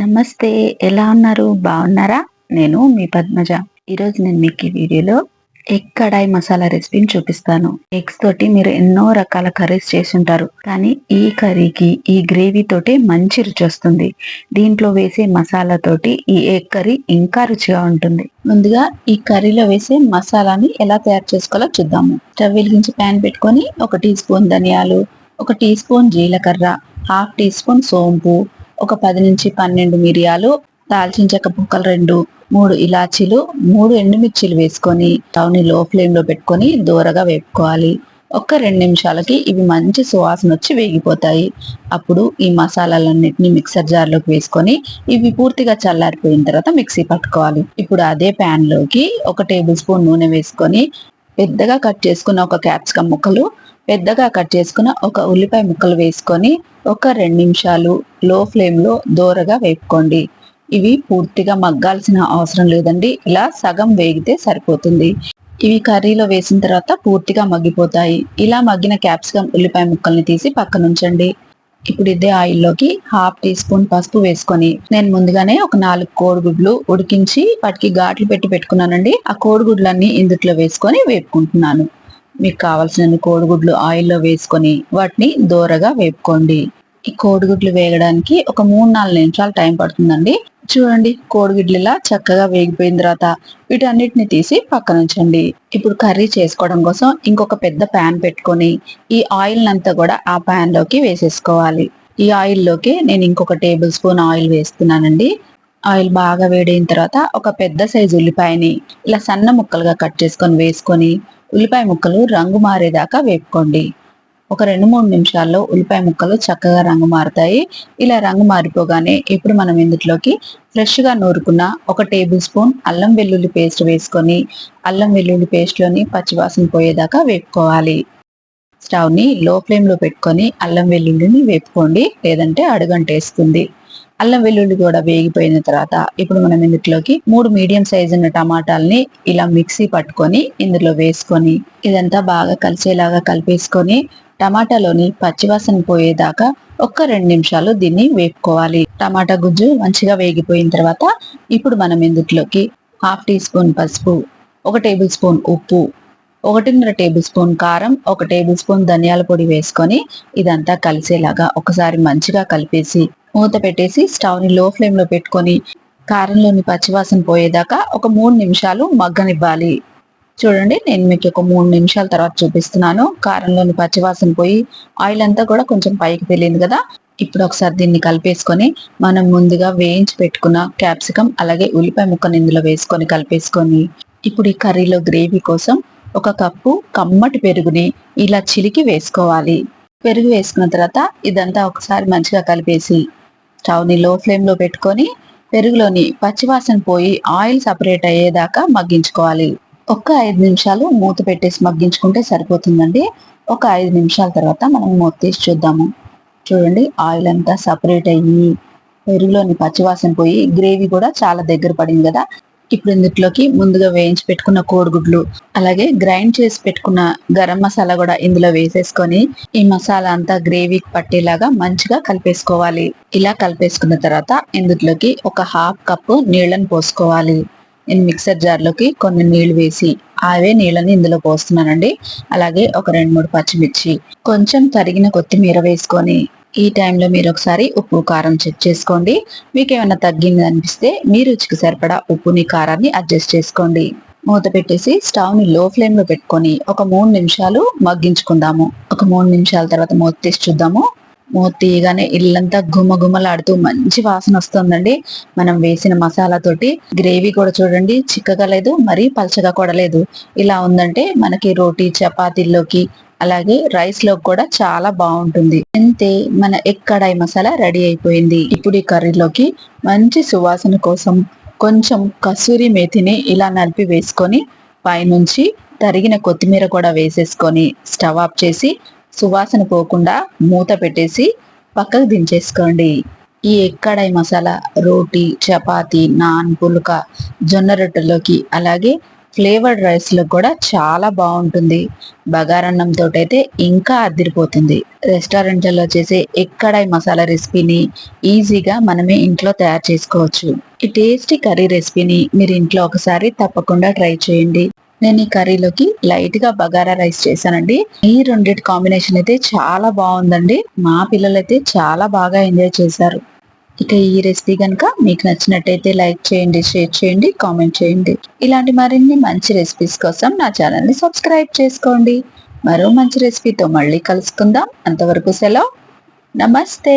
నమస్తే ఎలా ఉన్నారు? బాగున్నారా? నేను మీ పద్మజ. ఈరోజు నేను మీకు ఈ వీడియోలో ఎగ్ కడాయి మసాలా రెసిపీని చూపిస్తాను. ఎగ్స్ తోటి మీరు ఎన్నో రకాల కర్రీస్ చేసి ఉంటారు కానీ ఈ కర్రీకి ఈ గ్రేవీ తోటి మంచి రుచి వస్తుంది. దీంట్లో వేసే మసాలా తోటి ఈ ఎగ్ కర్రీ ఇంకా రుచిగా ఉంటుంది. ముందుగా ఈ కర్రీలో వేసే మసాలాని ఎలా తయారు చేసుకోవాలో చూద్దాము. స్టవ్ వెలిగించి ప్యాన్ పెట్టుకొని ఒక టీ స్పూన్ ధనియాలు ఒక టీ స్పూన్ జీలకర్ర హాఫ్ టీ స్పూన్ సోంపు ఒక పది నుంచి పన్నెండు మిరియాలు దాల్చిన చెక్క పుక్కలు రెండు మూడు ఇలాచీలు మూడు ఎండుమిర్చిలు వేసుకొని స్టవ్ని లో ఫ్లేమ్లో పెట్టుకొని దూరగా వేపుకోవాలి. ఒక్క రెండు నిమిషాలకి ఇవి మంచి సువాసన వచ్చి వేగిపోతాయి. అప్పుడు ఈ మసాలాలన్నింటినీ మిక్సర్ జార్లోకి వేసుకొని ఇవి పూర్తిగా చల్లారిపోయిన తర్వాత మిక్సీ పట్టుకోవాలి. ఇప్పుడు అదే ప్యాన్లోకి ఒక టేబుల్ స్పూన్ నూనె వేసుకొని పెద్దగా కట్ చేసుకున్న ఒక క్యాప్సికమ్ ముక్కలు పెద్దగా కట్ చేసుకున్న ఒక ఉల్లిపాయ ముక్కలు వేసుకొని ఒక రెండు నిమిషాలు లో ఫ్లేమ్లో దోరగా వేపుకోండి. ఇవి పూర్తిగా మగ్గాల్సిన అవసరం లేదండి. ఇలా సగం వేగితే సరిపోతుంది. ఇవి కర్రీలో వేసిన తర్వాత పూర్తిగా మగ్గిపోతాయి. ఇలా మగ్గిన క్యాప్సికమ్ ఉల్లిపాయ ముక్కల్ని తీసి పక్కన ఉంచండి ఇప్పుడు ఇదే ఆయిల్లోకి హాఫ్ టీ స్పూన్ పసుపు వేసుకొని నేను ముందుగానే ఒక నాలుగు కోడిగుడ్లు ఉడికించి వాటికి ఘాట్లు పెట్టి పెట్టుకున్నానండి. ఆ కోడిగుడ్లన్నీ ఇందుట్లో వేసుకొని వేపుకుంటున్నాను. మీకు కావాల్సిన కోడిగుడ్లు ఆయిల్లో వేసుకొని వాటిని దోరగా వేపుకోండి. ఈ కోడిగుడ్లు వేగడానికి ఒక మూడు నాలుగు నిమిషాలు టైం పడుతుందండి. చూడండి కోడిగుడ్లు ఇలా చక్కగా వేగిపోయిన తర్వాత వీటన్నిటిని తీసి పక్కన ఉంచండి. ఇప్పుడు కర్రీ చేసుకోవడం కోసం ఇంకొక పెద్ద ప్యాన్ పెట్టుకొని ఈ ఆయిల్ అంతా కూడా ఆ ప్యాన్లోకి వేసేసుకోవాలి. ఈ ఆయిల్లోకి నేను ఇంకొక టేబుల్ స్పూన్ ఆయిల్ వేస్తున్నానండి. ఆయిల్ బాగా వేడైన తర్వాత ఒక పెద్ద సైజు ఉల్లిపాయని ఇలా సన్న ముక్కలుగా కట్ చేసుకొని వేసుకొని ఉల్లిపాయ ముక్కలు రంగు మారేదాకా వేపుకోండి. ఒక రెండు మూడు నిమిషాల్లో ఉల్లిపాయ ముక్కలు చక్కగా రంగు మారుతాయి. ఇలా రంగు మారిపోగానే ఇప్పుడు మనం ఇందులోకి ఫ్రెష్గా నూరుకున్న ఒక టేబుల్ స్పూన్ అల్లం వెల్లుల్లి పేస్ట్ వేసుకొని అల్లం వెల్లుల్లి పేస్ట్లోని పచ్చివాసన పోయేదాకా వేపుకోవాలి. స్టవ్ని లో ఫ్లేమ్లో పెట్టుకొని అల్లం వెల్లుల్లిని వేపుకోండి లేదంటే అడుగంటేస్తుంది. అల్లం వెల్లుల్లి కూడా వేగిపోయిన తర్వాత ఇప్పుడు మనం ఇందులోకి మూడు మీడియం సైజు ఉన్న టమాటాలని ఇలా మిక్సీ పట్టుకొని ఇందులో వేసుకొని ఇదంతా బాగా కలిసేలాగా కలిపేసుకొని టమాటాలోని పచ్చివాసన పోయేదాకా ఒక్క రెండు నిమిషాలు దీన్ని వేపుకోవాలి. టమాటా గుజ్జు మంచిగా వేగిపోయిన తర్వాత ఇప్పుడు మనం ఇందులోకి హాఫ్ టీ స్పూన్ పసుపు ఒక టేబుల్ స్పూన్ ఉప్పు ఒకటిన్నర టేబుల్ స్పూన్ కారం ఒక టేబుల్ స్పూన్ ధనియాల పొడి వేసుకొని ఇదంతా కలిసేలాగా ఒకసారి మంచిగా కలిపేసి మూత పెట్టేసి స్టవ్ని లో ఫ్లేమ్లో పెట్టుకొని కారంలోని పచ్చివాసన పోయేదాకా ఒక మూడు నిమిషాలు మగ్గనివ్వాలి. చూడండి నేను మీకు ఒక మూడు నిమిషాల తర్వాత చూపిస్తున్నాను. కారంలోని పచ్చివాసన పోయి ఆయిల్ అంతా కూడా కొంచెం పైకి తెలియదు కదా ఇప్పుడు ఒకసారి దీన్ని కలిపేసుకొని మనం ముందుగా వేయించి పెట్టుకున్న క్యాప్సికం అలాగే ఉల్లిపాయ ముక్కను ఇందులో వేసుకొని కలిపేసుకొని ఇప్పుడు ఈ కర్రీలో గ్రేవీ కోసం ఒక కప్పు కమ్మటి పెరుగుని ఇలా చిలికి వేసుకోవాలి. పెరుగు వేసుకున్న తర్వాత ఇదంతా ఒకసారి మంచిగా కలిపేసి స్టవ్ని లో ఫ్లేమ్లో పెట్టుకొని పెరుగులోని పచ్చివాసన పోయి ఆయిల్ సపరేట్ అయ్యేదాకా మగ్గించుకోవాలి. ఒక్క ఐదు నిమిషాలు మూత పెట్టేసి మగ్గించుకుంటే సరిపోతుందండి. ఒక ఐదు నిమిషాల తర్వాత మనం మూత తీసి చూద్దాము. చూడండి ఆయిల్ అంతా సపరేట్ అయ్యి పెరుగులోని పచ్చివాసన పోయి గ్రేవీ కూడా చాలా దగ్గర పడింది కదా. ఇప్పుడు ఇందులోకి ముందుగా వేయించి పెట్టుకున్న కోడిగుడ్లు అలాగే గ్రైండ్ చేసి పెట్టుకున్న గరం మసాలా కూడా ఇందులో వేసేసుకొని ఈ మసాలా అంతా గ్రేవీకి పట్టేలాగా మంచిగా కలిపేసుకోవాలి. ఇలా కలిపేసుకున్న తర్వాత ఇందులోకి ఒక హాఫ్ కప్పు నీళ్ళని పోసుకోవాలి. నేను మిక్సర్ జార్లోకి కొన్ని నీళ్ళు వేసి అవే నీళ్ళని ఇందులో పోస్తున్నానండి. అలాగే ఒక రెండు మూడు పచ్చిమిర్చి కొంచెం తరిగిన కొత్తిమీర వేసుకొని ఈ టైంలో మీరు ఒకసారి ఉప్పు కారం చెక్ చేసుకోండి. మీకు ఏమైనా తగ్గింది అనిపిస్తే మీ రుచికి సరిపడా ఉప్పుని కారాన్ని అడ్జస్ట్ చేసుకోండి. మూత పెట్టేసి స్టవ్ని లో ఫ్లేమ్లో పెట్టుకొని ఒక మూడు నిమిషాలు మగ్గించుకుందాము. ఒక మూడు నిమిషాల తర్వాత మూత తీసి చూద్దాము. మూత తీయగానే ఇల్లంతా గుమగుమలాడుతూ మంచి వాసన వస్తుందండి. మనం వేసిన మసాలా తోటి గ్రేవీ కూడా చూడండి. చిక్కగా లేదు మరీ పలచగా కూడా లేదు. ఇలా ఉందంటే మనకి రోటీ చపాతీల్లోకి అలాగే రైస్లో కూడా చాలా బాగుంటుంది. అంతే మన ఎక్కడాయి మసాలా రెడీ అయిపోయింది. ఇప్పుడు ఈ కర్రీలోకి మంచి సువాసన కోసం కొంచెం కసూరి మేతిని ఇలా నలిపి వేసుకొని పైనుంచి తరిగిన కొత్తిమీర కూడా వేసేసుకొని స్టవ్ ఆఫ్ చేసి సువాసన పోకుండా మూత పెట్టేసి పక్కకు దించేసుకోండి. ఈ ఎక్కడాయి మసాలా? రోటీ చపాతి నాన్ పుల్క జొన్న రొట్టెలోకి అలాగే ఫ్లేవర్డ్ రైస్లో కూడా చాలా బాగుంటుంది. బగారన్నంతో అయితే ఇంకా అదిరిపోతుంది. రెస్టారెంట్లలో చేసే ఎక్కడాయి మసాలా రెసిపీని ఈజీగా మనమే ఇంట్లో తయారు చేసుకోవచ్చు. ఈ టేస్టీ కర్రీ రెసిపీని మీరు ఇంట్లో ఒకసారి తప్పకుండా ట్రై చేయండి. నేను ఈ కర్రీలోకి లైట్గా బగారా రైస్ చేశానండి. ఈ రెండింటి కాంబినేషన్ అయితే చాలా బాగుందండి. మా పిల్లలైతే చాలా బాగా ఎంజాయ్ చేశారు. ఇక ఈ రెసిపీ కనుక మీకు నచ్చినట్టయితే లైక్ చేయండి షేర్ చేయండి కామెంట్ చేయండి. ఇలాంటి మరిన్ని మంచి రెసిపీస్ కోసం నా ఛానల్ని సబ్స్క్రైబ్ చేసుకోండి. మరో మంచి రెసిపీతో మళ్ళీ కలుసుకుందాం. అంతవరకు సెలవు. నమస్తే.